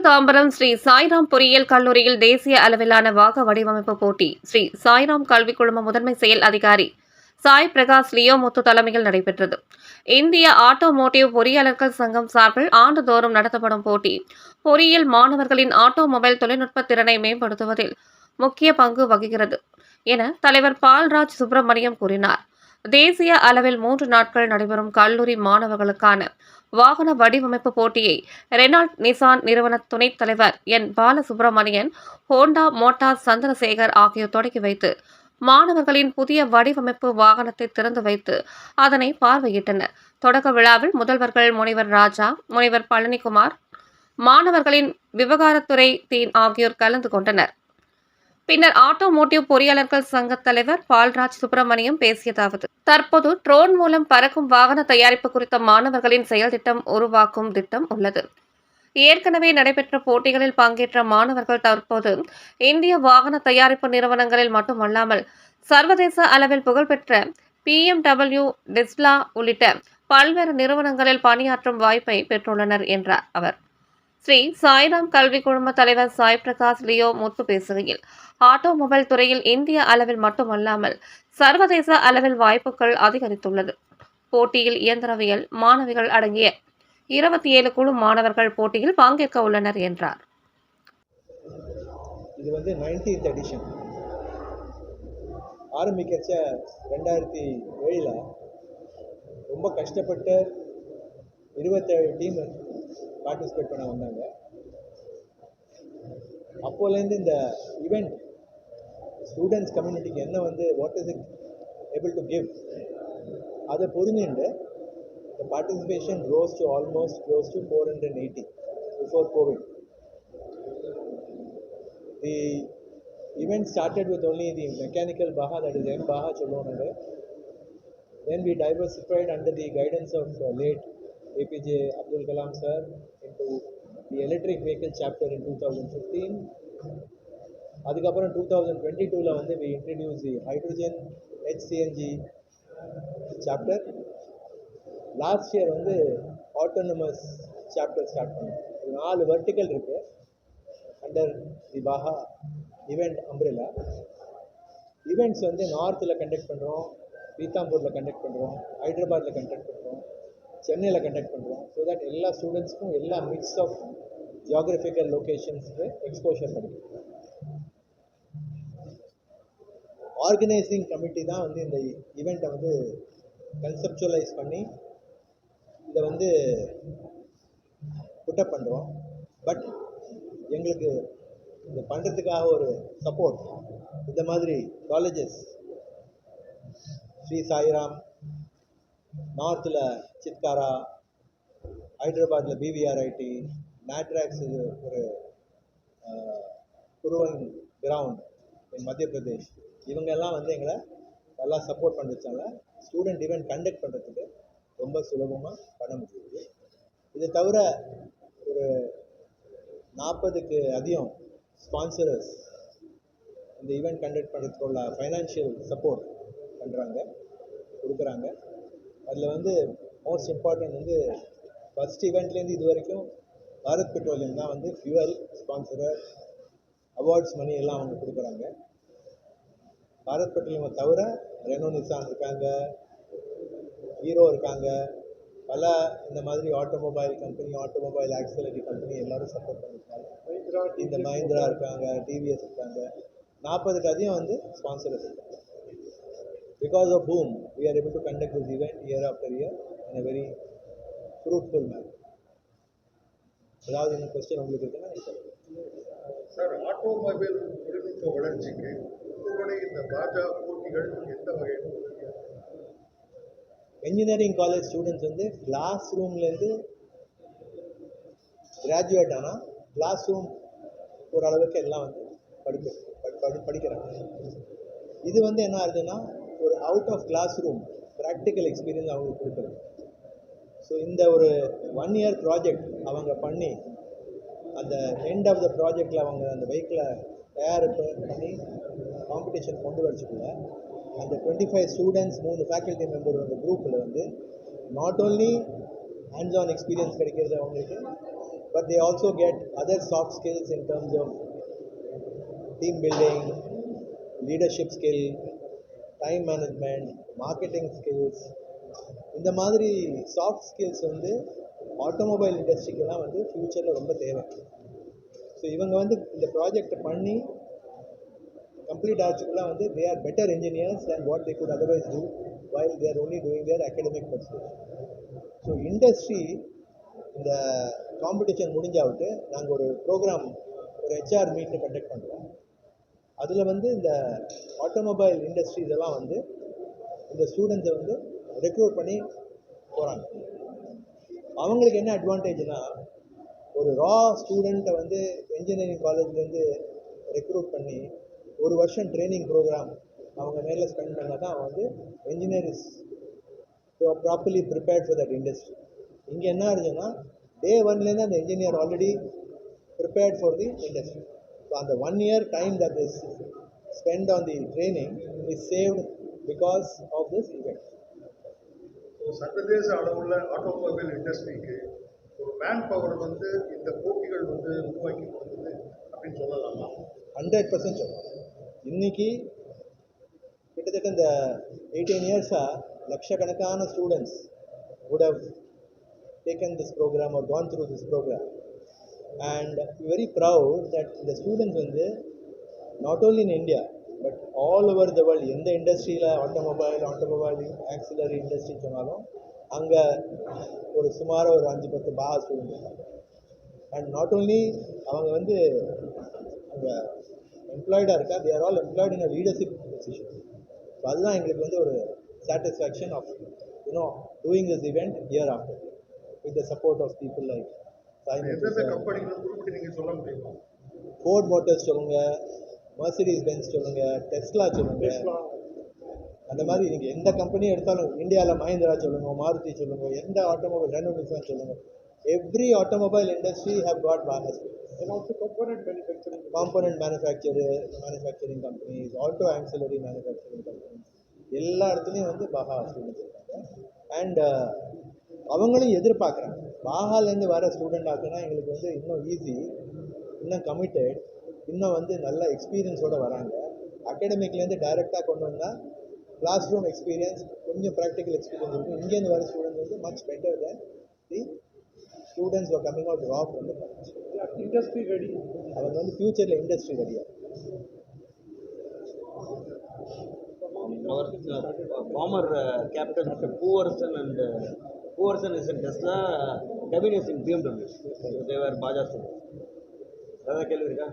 மேற்கு தாம்பரம் ஸ்ரீ சாய்ராம் பொறியியல் கல்லூரியில் தேசிய அளவிலான வாக வடிவமைப்பு போட்டி. ஸ்ரீ சாய்ராம் கல்விக் குழும முதன்மை செயல் அதிகாரி சாய் பிரகாஷ் லியோ முத்து தலைமையில் நடைபெற்றது. இந்திய ஆட்டோமோட்டிவ் பொறியாளர்கள் சங்கம் சார்பில் ஆண்டுதோறும் நடத்தப்படும் போட்டி. பொறியியல் மாணவர்களின் ஆட்டோமொபைல் தொழில்நுட்ப திறனை மேம்படுத்துவதில் முக்கிய பங்கு வகிக்கிறது என தலைவர் பால்ராஜ் சுப்பிரமணியம் கூறினார். தேசிய அளவில் மூன்று நாட்கள் நடைபெறும் கல்லூரி மாணவர்களுக்கான வாகன வடிவமைப்பு போட்டியை ரெனால்ட் நிசான் நிறுவன துணைத் தலைவர் N Balasubramanian Honda Motor Chandrasekar ஆகியோர் தொடங்கி வைத்து மாணவர்களின் புதிய வடிவமைப்பு வாகனத்தை திறந்து வைத்து அதனை பார்வையிட்டனர். தொடக்க விழாவில் முதல்வர்கள் முனைவர் ராஜா முனைவர் பழனிக்குமார் மாணவர்களின் விவகாரத்துறை தீன் ஆகியோர் கலந்து கொண்டனர். பின்னர் ஆட்டோமோட்டிவ் பொறியாளர்கள் சங்க தலைவர் பால்ராஜ் சுப்பிரமணியம் பேசியதாவது. தற்போது ட்ரோன் மூலம் பறக்கும் வாகன தயாரிப்பு குறித்த மாணவர்களின் செயல் திட்டம் உருவாக்கும் திட்டம் உள்ளது. ஏற்கனவே நடைபெற்ற போட்டிகளில் பங்கேற்ற மாணவர்கள் தற்போது இந்திய வாகன தயாரிப்பு நிறுவனங்களில் மட்டுமல்லாமல் சர்வதேச அளவில் புகழ்பெற்ற பிஎம்டபிள்யூ டெஸ்லா உள்ளிட்ட பல்வேறு நிறுவனங்களில் பணியாற்றும் வாய்ப்பை பெற்றுள்ளனர் என்றார் அவர். ஸ்ரீ சாய்ராம் கல்வி குழும தலைவர் சாய் பிரகாஷ் லியோ முத்து பேசுகையில் ஆட்டோமொபைல் துறையில் இந்திய அளவில் மட்டுமல்லாமல் சர்வதேச அளவில் வாய்ப்புகள் அதிகரித்துள்ளது. போட்டியில் இயந்திரவியல் மாணவிகள் அடங்கிய இருபத்தி ஏழு குழு மாணவர்கள் போட்டியில் பங்கேற்க உள்ளனர் என்றார். இது வந்து நைன்டீன்த் எடிஷன் ஆரம்பிக்கச்ச ரெண்டாயிரத்தி ஏழில் ரொம்ப கஷ்டப்பட்டு இருபத்தேழு டீம் பார்ட்டிசிபேட் பண்ண வந்தாங்க அப்போலேருந்து இந்த ஈவெண்ட் ஸ்டூடெண்ட்ஸ் கம்யூனிட்டிக்கு என்ன வந்து what is it able to give அதை புரிஞ்சுண்டு the participation rose to almost close to 480 before COVID. The event started with only the mechanical Baha, that is M Baha Cholonade. Then we diversified under the guidance of uh, late APJ Abdul Kalam sir into the electric vehicle chapter in 2015. அதுக்கப்புறம் two thousand twenty டூவில் வந்து we introduce the hydrogen HCNG chapter last year வந்து autonomous chapter start பண்ணோம். ஒரு நாலு vertical இருக்கு. Under the Baja event umbrella events வந்து நார்த்தில் கண்டக்ட் பண்ணுறோம் பீத்தாம்பூரில் கண்டக்ட் பண்ணுறோம் ஹைதராபாத்தில் கண்டக்ட் பண்ணுறோம் சென்னையில் கண்டக்ட் பண்ணுறோம் ஸோ தட் எல்லா ஸ்டூடெண்ட்ஸ்க்கும் எல்லா மிக்ஸ் ஆஃப் ஜியாகிரபிக்கல் லொக்கேஷன்ஸ்க்கு எக்ஸ்போஷர் கிடைக்கும். ஆர்கனைசிங் கமிட்டி தான் வந்து இந்த ஈவெண்ட்டை வந்து கன்செப்சுவலைஸ் பண்ணி இதை வந்து புட்டப் பண்ணுறோம் பட் எங்களுக்கு இதை பண்ணுறதுக்காக ஒரு சப்போர்ட் இந்த மாதிரி காலேஜஸ் ஸ்ரீ சாய்ராம் நார்த்தில் சித்காரா ஹைதராபாத்தில் பிவிஆர்ஐடி மேட்ராக்ஸ் ஒரு குருவன் கிரவுண்ட் இன் மத்திய பிரதேஷ் இவங்கெல்லாம் வந்து எங்களை நல்லா சப்போர்ட் பண்ண வச்சாங்க ஸ்டூடெண்ட் ஈவெண்ட் கண்டக்ட் பண்ணுறதுக்கு ரொம்ப சுலபமாக பண்ண முடியுது. இது தவிர ஒரு நாற்பதுக்கு அதிகம் ஸ்பான்சரஸ் இந்த ஈவெண்ட் கண்டக்ட் பண்ணுறதுக்குள்ள ஃபைனான்ஷியல் சப்போர்ட் பண்ணுறாங்க கொடுக்குறாங்க. அதில் வந்து மோஸ்ட் இம்பார்ட்டன்ட் வந்து ஃபஸ்ட் ஈவெண்ட்லேருந்து இது வரைக்கும் பாரத் பெட்ரோலியம் தான் வந்து ஃபியூவல் ஸ்பான்சரர் அவார்ட்ஸ் மணி எல்லாம் அவங்க கொடுக்குறாங்க. பாரத் பெட்ரோலியமை தவிர ரெனோ நிசான் இருக்காங்க ஹீரோ இருக்காங்க பல இந்த மாதிரி automobile company automobile auxiliary company எல்லாரும் சப்போர்ட் பண்ணியிருக்காங்க இந்த மஹிந்திரா இருக்காங்க டிவிஎஸ் இருக்காங்க. நாற்பதுக்கு அதிகம் வந்து ஸ்பான்சரஸ் இருக்காங்க. Because of boom we are able to conduct this event year after year in a very fruitful man ஏதாவது இந்த கொஸ்டின் உங்களுக்கு இருக்குன்னா. சார் ஆட்டோமொபைல் தொழில்நுட்ப வளர்ச்சிக்கு உங்களுடைய இந்த பாஜா போட்டிகள் எந்த வகையில் காலேஜ் ஸ்டூடெண்ட்ஸ் வந்து கிளாஸ் ரூம்லேருந்து கிராஜுவேட் ஆனால் கிளாஸ் ரூம் ஓரளவுக்கு எல்லாம் வந்து படிக்க படி- படி- படிக்கிறாங்க. இது வந்து என்ன ஆகுதுன்னா out of class room practical experience அவங்களுக்கு கொடுக்குறது ஸோ இந்த ஒரு ஒன் இயர் ப்ராஜெக்ட் அவங்க பண்ணி அந்த எண்ட் ஆஃப் த ப்ராஜெக்டில் அவங்க அந்த வெஹிக்கிளை தயாரிப்பு பண்ணி காம்படிஷன் கொண்டு வரச்சுக்குள்ள அந்த டுவெண்ட்டி ஃபைவ் ஸ்டூடெண்ட்ஸ் மூணு ஃபேக்கல்ட்டி மெம்பர் அந்த குரூப்பில் வந்து not only hands on experience கிடைக்கிறது அவங்களுக்கு but they also get other soft skills in terms of team building leadership skill time management marketing skills இந்த மாதிரி சாஃப்ட் ஸ்கில்ஸ் வந்து ஆட்டோமொபைல் இண்டஸ்ட்ரிக்கெல்லாம் வந்து ஃப்யூச்சரில் ரொம்ப தேவை. ஸோ இவங்க வந்து இந்த ப்ராஜெக்ட் பண்ணி கம்ப்ளீட் ஆச்சுக்குலாம் வந்து they are better engineers than what they good otherwise do while they're only doing their academic person so industry இந்த காம்படிஷன் முடிஞ்சாவிட்டு நாங்கள் ஒரு ப்ரோக்ராம் ஒரு ஹெச்ஆர் மீட்டு கண்டக்ட் பண்ணுறோம் அதில் வந்து இந்த ஆட்டோமொபைல் இண்டஸ்ட்ரி இதெல்லாம் வந்து இந்த ஸ்டூடெண்ட்ஸை வந்து ரெக்ரூட் பண்ணி போகிறாங்க அவங்களுக்கு என்ன அட்வான்டேஜ்னா ஒரு ரா ஸ்டூடெண்ட்டை வந்து இன்ஜினியரிங் காலேஜ்லேருந்து ரெக்ரூட் பண்ணி ஒரு வருஷம் ட்ரைனிங் ப்ரோக்ராம் அவங்க மேலே ஸ்பெண்ட் பண்ணால் தான் அவன் வந்து engineers properly prepared for that industry இங்கே என்ன ஆகுதுன்னா டே ஒன்லேருந்து அந்த engineer already prepared for the industry so அந்த one year time that is spend on the training is saved because of this event ஒரு சர்வதேச அளவுள்ள ஆட்டோமொபைல் இண்டஸ்ட்ரிக்கு ஒரு மேன் பவர் வந்து இந்த போட்டிகள் வந்து உருவாக்கி கொடுத்தது அப்படின்னு சொல்லலாமா? ஹண்ட்ரட் பர்சன்ட் சொல்லுவோம் இன்னைக்கு கிட்டத்தட்ட இந்த எயிட்டீன் இயர்ஸாக லட்சக்கணக்கான students would have taken this program or gone through this program. And very proud that இந்த ஸ்டூடெண்ட்ஸ் வந்து not only in India but all over the world எந்த இண்டஸ்ட்ரியில் ஆட்டோமொபைல் ஆட்டோமொபைல் ஆக்சிலரி இண்டஸ்ட்ரி சொன்னாலும் அங்கே ஒரு சுமார் ஒரு அஞ்சு பத்து பாகா ஸ்டூடெண்ட் இருக்காங்க. அண்ட் நாட் ஓன்லி அவங்க வந்து அங்கே எம்ப்ளாய்டாக இருக்கா they are all employed in leadership position so அதுதான் எங்களுக்கு வந்து ஒரு satisfaction of you know doing this event year after with the support of people like Ford Motors சொல்லுங்க மர்சிடிஸ் பென்ஸ் சொல்லுங்க டெஸ்லா சொல்லுங்க. அந்த மாதிரி நீங்கள் எந்த கம்பெனி எடுத்தாலும் இந்தியாவில் மஹிந்திரா சொல்லுங்க மாருதி சொல்லுங்க எந்த ஆட்டோமொபைல் ரெனோ நிசான் சொல்லுங்க. Every automobile industry have got also component manufacturing. Component manufacture manufacturing companies auto auxiliary manufacturing companies எல்லா இடத்துலையும் வந்து பாஹா ஸ்டூடெண்ட்ஸ் இருக்காங்க. அண்ட் அவங்களும் எதிர்பார்க்குறாங்க. பாகாலேருந்து வர ஸ்டூடெண்ட் ஆக்குனா எங்களுக்கு வந்து இன்னும் ஈஸி இன்னும் கமிட்டட் இன்னும் வந்து நல்ல எக்ஸ்பீரியன்ஸோடு வராங்க. அகாடமிக்லேருந்து டைரெக்டாக கொண்டு வந்தால் கிளாஸ் ரூம் எக்ஸ்பீரியன்ஸ் கொஞ்சம் ப்ராக்டிக்கல் எக்ஸ்பீரியன்ஸ் இருக்கும். இங்கேருந்து வர ஸ்டூடெண்ட் வந்து much better then the students out raw from the college. Industry ready அவங்க வந்து ஃப்யூச்சரில் இண்டஸ்ட்ரி ரெடியாக our uh, former uh, captain Mr. Pooverson and uh, Pooverson is in Tesla, Kevin is in BMW. So they were Baja students. ஏதாவது கேள்வி இருக்கா